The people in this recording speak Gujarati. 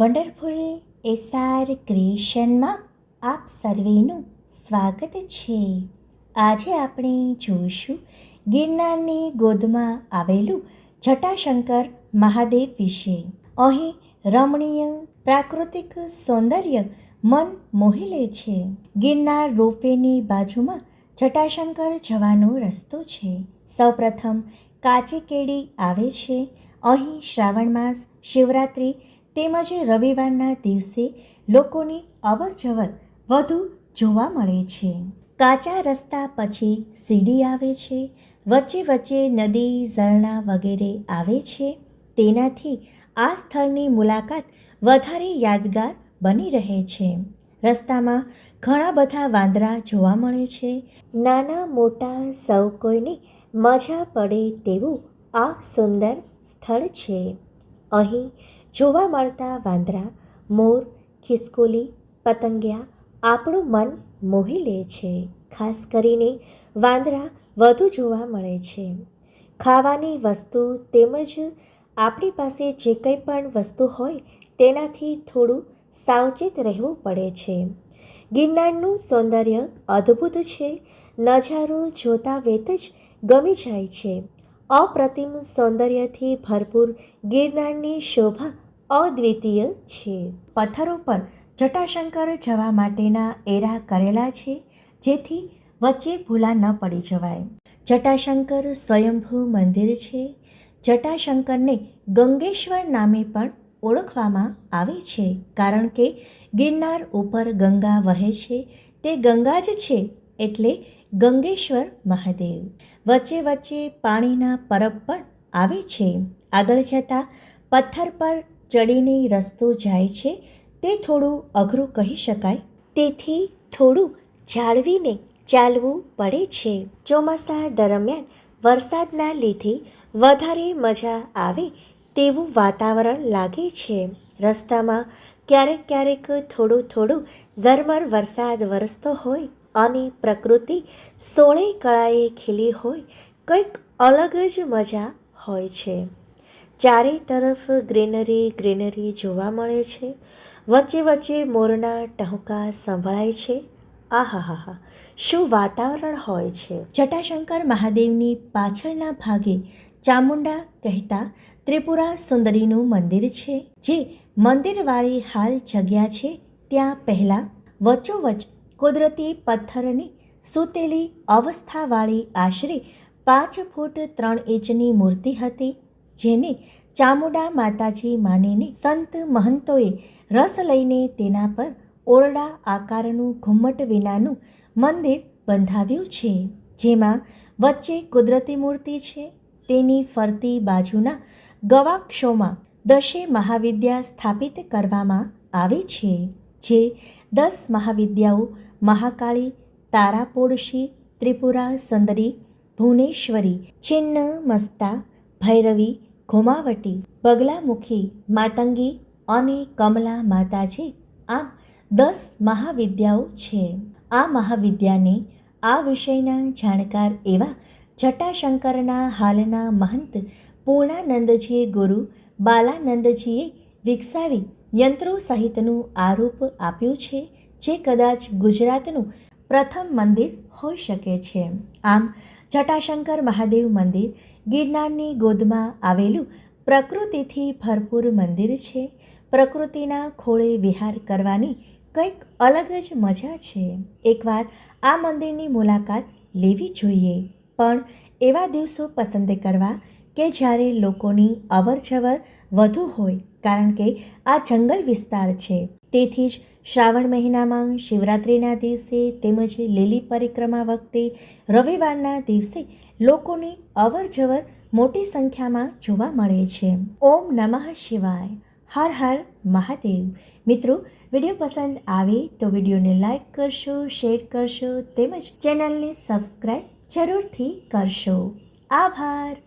વન્ડરફુલ એસઆર ક્રિએશનમાં આપ સર્વેનું સ્વાગત છે. આજે આપણે જોઈશું ગિરનારની ગોદમાં આવેલું જટાશંકર મહાદેવ વિશે. અહીં રમણીય પ્રાકૃતિક સૌંદર્ય મન મોહી લે છે. ગિરનાર રોપવેની બાજુમાં જટાશંકર જવાનો રસ્તો છે. સૌપ્રથમ કાચી કેડી આવે છે. અહીં શ્રાવણ માસ, શિવરાત્રિ તેમજ રવિવારના દિવસે લોકોની અવરજવર વધુ જોવા મળે છે. કાચા રસ્તા પછી સીડી આવે છે, વચ્ચે વચ્ચે નદી, ઝરણા વગેરે આવે છે. તેનાથી આ સ્થળની મુલાકાત વધારે યાદગાર બની રહે છે. રસ્તામાં ઘણા બધા વાંદરા જોવા મળે છે. નાના મોટા સૌ કોઈને મજા પડે તેવું આ સુંદર સ્થળ છે. અહીં જોવા મળતા વાંદરા, મોર, ખિસકોલી, પતંગિયા આપણું મન મોહી લે છે. ખાસ કરીને વાંદરા વધુ જોવા મળે છે. ખાવાની વસ્તુ તેમજ આપણી પાસે જે કંઈ પણ વસ્તુ હોય તેનાથી થોડું સાવચેત રહેવું પડે છે. ગિરનારનું સૌંદર્ય અદ્ભુત છે. નજારો જોતા વેત જ ગમી જાય છે. અપ્રતિમ સૌંદર્યથી ભરપૂર ગિરનારની શોભા અદ્વિતીય છે. પથ્થરો પર જટાશંકર જવા માટેના એરા કરેલા છે, જેથી વચ્ચે ભૂલા ન પડી જવાય. જટાશંકર સ્વયંભૂ મંદિર છે. જટાશંકરને ગંગેશ્વર નામે પણ ઓળખવામાં આવે છે, કારણ કે ગિરનાર ઉપર ગંગા વહે છે. તે ગંગા જ છે એટલે ગંગેશ્વર મહાદેવ. વચ્ચે વચ્ચે પાણીના પરબ પણ આવે છે. આગળ જતાં પથ્થર પર ચડીને રસ્તો જાય છે, તે થોડું અઘરું કહી શકાય. તેથી થોડું જાળવીને ચાલવું પડે છે. ચોમાસા દરમિયાન વરસાદના લીધે વધારે મજા આવે તેવું વાતાવરણ લાગે છે. રસ્તામાં ક્યારેક ક્યારેક થોડું થોડું ઝરમર વરસાદ વરસતો હોય અને પ્રકૃતિ સોળે કળાએ ખીલી હોય, કંઈક અલગ જ મજા હોય છે. ચારે તરફ ગ્રીનરી ગ્રીનરી જોવા મળે છે. વચ્ચે વચ્ચે મોરના ટહુકા સંભળાય છે. આહાહાહા, શું વાતાવરણ હોય છે? જટાશંકર મહાદેવની પાછળના ભાગે ચામુંડા કહેતા ત્રિપુરા સુંદરીનું મંદિર છે, જે મંદિરવાળી હાલ જગ્યા છે. ત્યાં પહેલાં વચ્ચોવચ કુદરતી પથ્થરની સૂતેલી અવસ્થાવાળી આશરે પાંચ ફૂટ ત્રણ ઇંચની મૂર્તિ હતી. જેને ચામુંડા માતાજી માનીને સંત મહંતોએ રસ લઈને તેના પર ઓરડા આકારનું ઘુમ્મટ વિનાનું મંદિર બંધાવ્યું છે. જેમાં વચ્ચે કુદરતી મૂર્તિ છે. તેની ફરતી બાજુના ગવાક્ષોમાં દશે મહાવિદ્યા સ્થાપિત કરવામાં આવી છે, જે દસ મહાવિદ્યાઓ મહાકાળી તારાપોડશી ત્રિપુરા, સુંદરી, ભુવનેશ્વરી છિન્ન મસ્તા ભૈરવી ઘુમાવટી બગલામુખી માતંગી અને કમલા માતાજી આમ દસ મહાવિદ્યાઓ છે. આ મહાવિદ્યાને આ વિષયના જાણકાર એવા જટાશંકરના હાલના મહંત પૂર્ણાનંદજી ગુરુ બાલાનંદજીએ વિકસાવી યંત્રો સહિતનું આરૂપ આપ્યું છે, જે કદાચ ગુજરાતનું પ્રથમ મંદિર હોઈ શકે છે. આમ જટાશંકર મહાદેવ મંદિર ગિરનારની ગોદમાં આવેલું પ્રકૃતિથી ભરપૂર મંદિર છે. પ્રકૃતિના ખોળે વિહાર કરવાની કંઈક અલગ જ મજા છે. એકવાર આ મંદિરની મુલાકાત લેવી જોઈએ. પણ એવા દિવસો પસંદ કરવા કે જ્યારે લોકોની અવરજવર વધુ હોય, કારણ કે આ જંગલ વિસ્તાર છે. તેથી જ શ્રાવણ મહિનામાં શિવરાત્રિના દિવસે તેમજ લીલી પરિક્રમા વખતે રવિવારના દિવસે લોકોની અવરજવર મોટી સંખ્યામાં જોવા મળે છે. ઓમ નમઃ શિવાય. હર હર મહાદેવ. મિત્રો, વીડિયો પસંદ આવે તો વિડીયોને લાઈક કરશો, શેર કરશો, તેમજ ચેનલને સબસ્ક્રાઈબ જરૂરથી કરશો. આભાર.